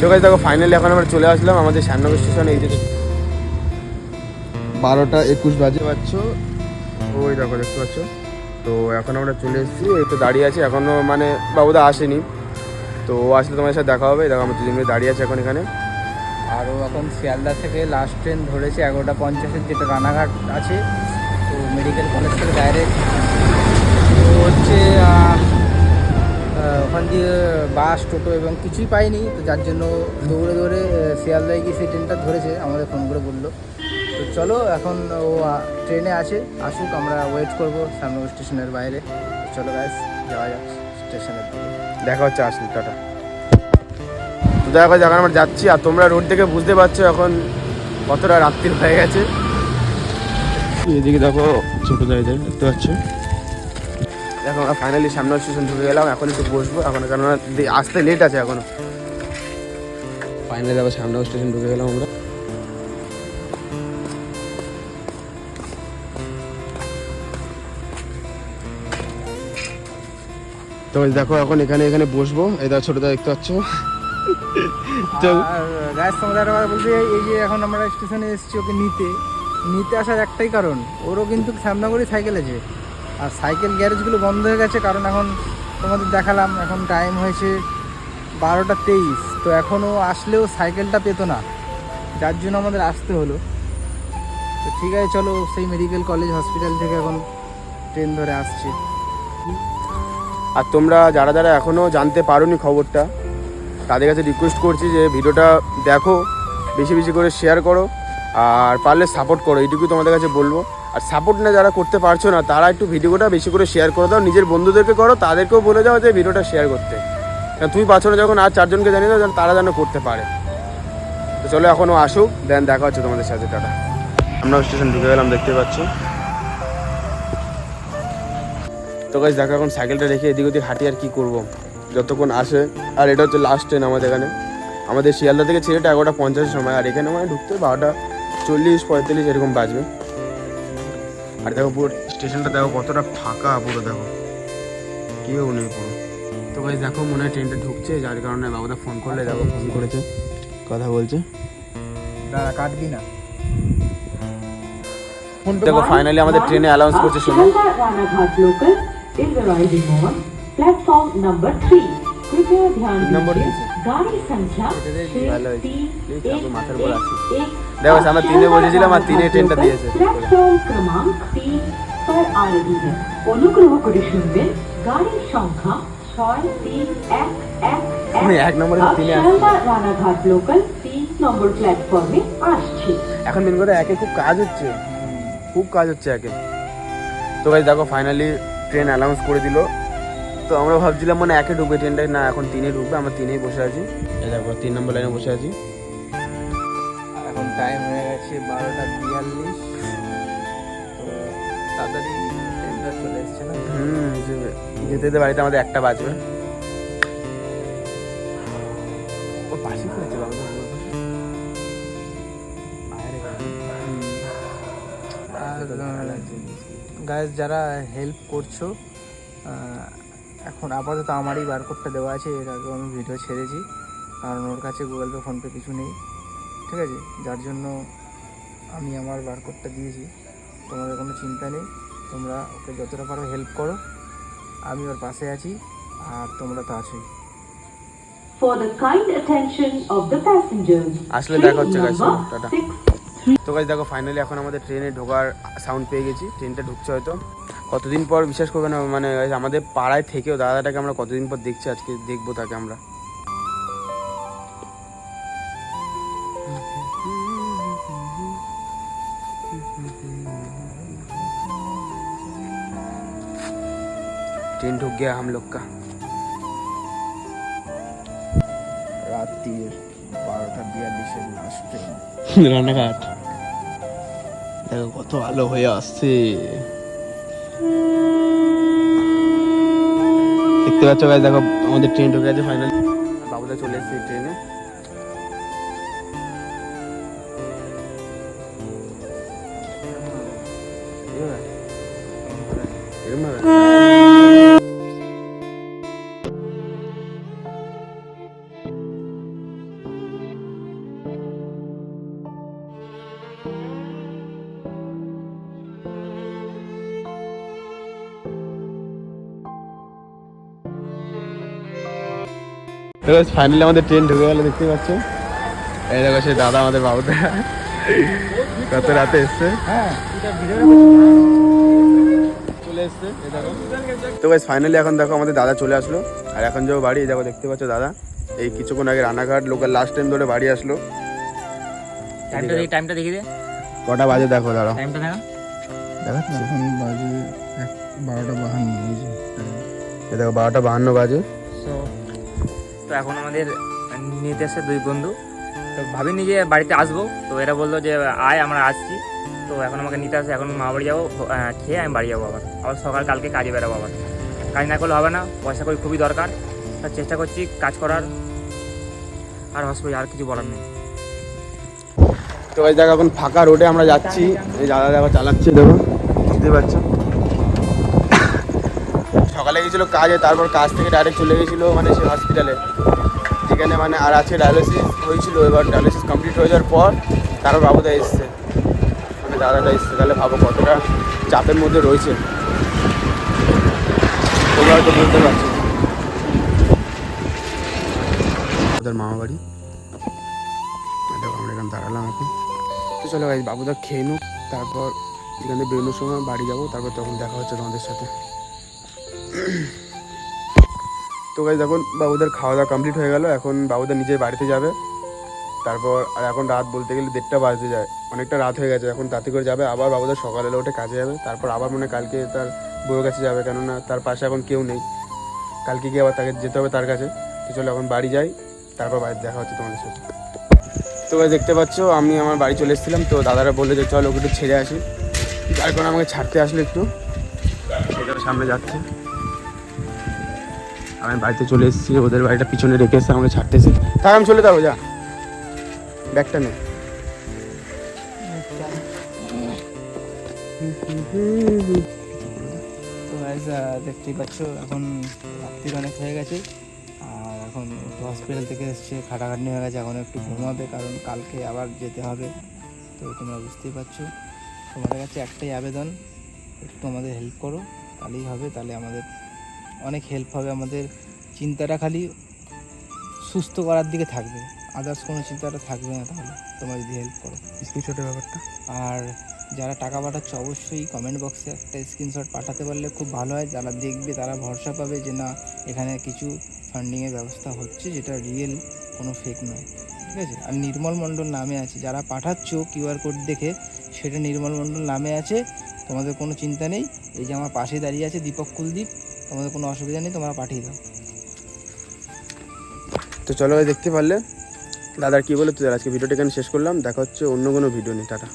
তো গাইজ দেখো ফাইনালি এখন আমরা চলে আসলাম আমাদের শ্যামনগর স্টেশনে এই যে বারোটা একুশ বাজে। পাচ্ছ? ওই দেখো, দেখতে পাচ্ছ? তো এখন আমরা চলে এসেছি, এই তো দাঁড়িয়ে আছি এখনও মানে বাবুদা আসেনি। তো আসলে তোমাদের সাথে দেখা হবে, দেখো, আমরা মিলে দাঁড়িয়ে আছি এখন এখানে। আরও এখন শিয়ালদা থেকে লাস্ট ট্রেন ধরেছে, এগারোটা পঞ্চাশের যেটা রানাঘাট আছে, তো মেডিকেল কলেজ থেকে ডাইরেক্ট হচ্ছে ওখান দিয়ে বাস টোটো এবং কিছুই পাইনি। তো যার জন্য দৌড়ে দৌড়ে শিয়ালদায় গিয়ে সেই ট্রেনটা ধরেছে। আমাদের ফোন করে বলল। তো চলো এখন ও ট্রেনে আছে আসুক আমরা ওয়েট করব শ্যামনগর স্টেশনের বাইরে। চলো ব্যাস যাওয়া যাক স্টেশনের দিকে। দেখা হচ্ছে আসলে টাটা। তো দেখো যখন আমরা যাচ্ছি আর তোমরা রোড থেকে বুঝতে পারছ এখন কতটা রাত্রির হয়ে গেছে। এদিকে দেখো ছোটো জায়গায় দেখতে পাচ্ছ। আমরা ফাইনালি সামনে স্টেশন ঢুকে গেলাম, এখন একটু বসবো, এখন কেননা আসতে লেট আছে এখনও। ফাইনালি দেখো সামনে স্টেশন ঢুকে গেলাম আমরা। তো দেখো এখন এখানে এখানে বসবো, এই দেখো দেখতে পাচ্ছ। এই যে এখন আমরা স্টেশনে এসেছি ওকে নিতে নিতে আসার একটাই কারণ, ওরও কিন্তু শ্যামনগরই সাইকেল আছে। আর সাইকেল গ্যারেজগুলো বন্ধ হয়ে গেছে, কারণ এখন তোমাদের দেখালাম, এখন টাইম হয়েছে বারোটা তেইশ। তো এখনও আসলেও সাইকেলটা পেতো না, যার জন্য আমাদের আসতে হলো। তো ঠিক আছে, চলো সেই মেডিকেল কলেজ হসপিটাল থেকে এখন ট্রেন ধরে আসছি। আর তোমরা যারা যারা এখনও জানতে পারোনি খবরটা, তাদের কাছে রিকোয়েস্ট করছি যে ভিডিওটা দেখো, বেশি বেশি করে শেয়ার করো, আর পারলে সাপোর্ট করো, এইটুকুই তোমাদের কাছে বলব। আর সাপোর্ট না যারা করতে পারছ না তারা একটু ভিডিওটা বেশি করে শেয়ার করে দাও নিজের বন্ধুদেরকে করো তাদেরকেও বলে দাও যে ভিডিওটা শেয়ার করতে। কারণ তুমি পাচ্ছ না যখন আর চারজনকে জানিয়ে দাও যেন তারা যেন করতে পারে। তো চলো এখনও আসুক দেন দেখা হচ্ছে তোমাদের সাথে টাটা। আমরা স্টেশন ঢুকে গেলাম দেখতে পাচ্ছ। তো গাছ দেখো এখন সাইকেলটা রেখে এদিক ওদিক হাঁটি আর কি করব। যতক্ষণ আসে আর এটা হচ্ছে লাস্ট ট্রেন আমাদের এখানে। আমাদের শিয়ালদা থেকে ছেড়েটা এগারোটা পঞ্চাশের সময় আর এখানে মানে ঢুকতে বারোটা চল্লিশ পঁয়তাল্লিশ এরকম বাজবে। আর দেখো পুরো স্টেশনটা দেখো কতটা ফাঁকা পুরো দেখো। কেউ নেই পুরো। তো ভাই দেখো মনে হয় ট্রেনটা ঢুকছে যার কারণে বাবুদা ফোন করলে দেখো ফোন করেছে। কথা বলছে। দাঁড়া কাটবি না। দেখো ফাইনালি আমাদের ট্রেনে অ্যালাউন্স করছে শোনো। Shialda Ranaghat local is arriving on দেখো আমরা তিনে বলেছিলাম আর তিনে ট্রেনটা দিয়েছে। এক নম্বরে এখন দিন করে একে খুব কাজ হচ্ছে। খুব কাজ হচ্ছে একে। তো ভাই দেখো ফাইনালি ট্রেন অ্যানাউন্স করে দিল। তো আমরা ভাবছিলাম মানে একে ঢুকবে ট্রেনটা না এখন তিনে ঢুকবে আমরা তিনেই বসে আছি। দেখো তিন নম্বর লাইনে বসে আছি। এখন টাইম হয়ে গেছে বারোটা বিয়াল্লিশ। তো তাড়াতাড়ি ট্রেনটা চলে এসছে না? হুম যে- যেতে যেতে বাড়িতে আমাদের একটা বাজবে। ও পাশে করেছে বাবা। গাইজ যারা হেল্প করছ এখন আপাতত আমারই বারকোডটা দেওয়া আছে এর আগেও আমি ভিডিও ছেড়েছি কারণ ওর কাছে গুগল পে ফোনপে কিছু নেই ঠিক আছে যার জন্য আমি আমার বারকোডটা দিয়েছি তোমাদের কোনো চিন্তা নেই তোমরা ওকে যতটা পারো হেল্প করো আমি ওর পাশে আছি আর তোমরা তো আছোই. আসলে দেখা হচ্ছে টাটা। তো গাছ দেখো ফাইনালি এখন আমাদের ট্রেনে ঢোকার সাউন্ড পেয়ে গেছি ট্রেনটা ঢুকছে হয়তো কতদিন পর বিশ্বাস করবে না মানে guys, আমাদের পাড়ায় থেকেও দাদাটাকে আমরা কতদিন পর দেখছি আজকে দেখবো তাকে আমরা ट्रेन ढुक गया हम लोग का রাত্রির বারোটা বিয়াল্লিশের লাস্ট ট্রেন রান্নাঘাট দেখো কত আলো হয়ে আসছে দেখতে পাচ্ছ গাইজ দেখো আমাদের ট্রেন ঢুকে গেছে ফাইনালি বাবুদা চলে এসেছে ট্রেনে এরকম ফাইনালি আমাদের ট্রেন ঢুকে গেল দেখতে পাচ্ছ? এই দেখো সেই দাদা আমাদের বাবুটা। কত রাতে এসছে? হ্যাঁ চলে এসছে তো গাইস ফাইনালি এখন দেখো আমাদের দাদা চলে আসলো। আর এখন যাব বাড়ি দেখো দেখতে পাচ্ছ দাদা। এই কিছুক্ষণ আগে রানাঘাট লোকাল লাস্ট টাইম ধরে বাড়ি আসলো। টাইমটা দেখি দে। কটা বাজে দেখো দাঁড়াও। টাইমটা দেখা। দেখাচ্ছে? এখন বাজে বারোটা বাহান্ন এই দেখো বারোটা বাহান্ন বাজে। তো এখন আমাদের নিতে এসে দুই বন্ধু। তো ভাবিনি যে বাড়িতে আসব। তো এরা বলল যে, আয়, আমরা আসছি। তো এখন আমাকে নিতে আসে, এখন মা বাড়ি যাব খেয়ে আমি বাড়ি যাব আবার। আবার সকাল কালকে কাজে বেরোবো আবার। কাজ না করলে হবে না, পয়সা করি খুবই দরকার। তার চেষ্টা করছি কাজ করার। আর হসপিটাল আর কিছু বলার নেই। তো গাইস দেখো, এখন ফাঁকা রোডে আমরা যাচ্ছি। এই দাদা দেখো চালাচ্ছে দেখো বুঝতে পারছ সকালে গেছিল কাজে, তারপর কাজ থেকে ডাইরেক্ট চলে গেছিল মানে সে হসপিটালে যেখানে মানে আর আজকে ডায়ালিসিস হয়েছিল, এবার ডায়ালিসিস কমপ্লিট হয়ে যাওয়ার পর তারপর বাবুদা এসছে। মানে দাদাটা এসছে, তাহলে ভাবো কতটা চাপের মধ্যে রয়েছে। বুঝতে মামা বাড়ি। আমরা এখানে দাঁড়ালাম এখন। তো চলো ভাই বাবুদা খেয়ে নুক, তারপর এখান বেরোনোর সময় বাড়ি যাব, তারপর তখন দেখা হচ্ছে তোমাদের সাথে। তো গাইজ এখন বাবুদের খাওয়া দাওয়া কমপ্লিট হয়ে গেল। এখন বাবুদা নিজের বাড়িতে যাবে। তারপর, আর এখন রাত বলতে গেলে দেড়টা বাজতে যায়। অনেকটা রাত হয়ে গেছে, এখন তাতে করে যাবে। আবার বাবুদা সকালবেলা উঠে কাজে যাবে। তারপর আবার মনে কালকে তার বউয়ের কাছে যাবে, কেননা তার পাশে এখন কেউ নেই। কালকে গিয়ে আবার তাকে যেতে হবে তার কাছে। তো চলো, এখন বাড়ি যাই। তারপর বাড়িতে দেখা হচ্ছে তোমাদের সাথে। তো দেখতে পাচ্ছ, আমি আমার বাড়ি চলে এসেছিলাম। তো দাদারা বলল যে, চল ওকে একটু ছেড়ে আসি। কারণে আমাকে ছাড়তে আসলো একটু। সামনে যাচ্ছে। আমি বাড়িতে চলে এসেছি ওদের বাড়িটা পিছনে রেখে এসে আমাকে ছাড়তেছি। থাক আমি চলে যাব যা। ব্যাগটা নে। দেখতেই পাচ্ছ এখন রাত্রির অনেক হয়ে গেছে। আর এখন হসপিটাল থেকে এসছে খাটাখাটনি হয়ে গেছে এখন একটু ঘুমাবে কারণ কালকে আবার যেতে হবে। তো তোমরা বুঝতেই পারছ তোমাদের কাছে একটাই আবেদন একটু আমাদের হেল্প করো তাহলেই হবে তাহলে আমাদের অনেক হেল্প হবে আমাদের। চিন্তাটা খালি সুস্থ করার দিকে থাকবে। আদার্স কোনো চিন্তাটা থাকবে না তাহলে। তোমরা যদি হেল্প করো। স্ক্রিনশটের ব্যাপারটা? আর যারা টাকা পাঠাচ্ছে অবশ্যই কমেন্ট বক্সে একটা স্ক্রিনশট পাঠাতে পারলে খুব ভালো হয়। যারা দেখবে তারা ভরসা পাবে যে না এখানে কিছু ফান্ডিংয়ের ব্যবস্থা হচ্ছে যেটা রিয়েল কোনো ফেক নয়। ঠিক আছে? আর নির্মল মণ্ডল নামে আছে। যারা পাঠাচ্ছ কিউআর কোড দেখে সেটা নির্মল মণ্ডল নামে আছে। তোমাদের কোনো চিন্তা নেই। এই যে আমার পাশে দাঁড়িয়ে আছে দীপক কুলদীপ। তোমাদের কোনো অসুবিধা নেই, তোমরা পাঠিয়ে দাও। তো চলো দেখতে পারলে। দাদার কি বলে তোদের আজকে ভিডিওটা এখানে শেষ করলাম। দেখা হচ্ছে অন্য কোনো ভিডিও নেই টাটা।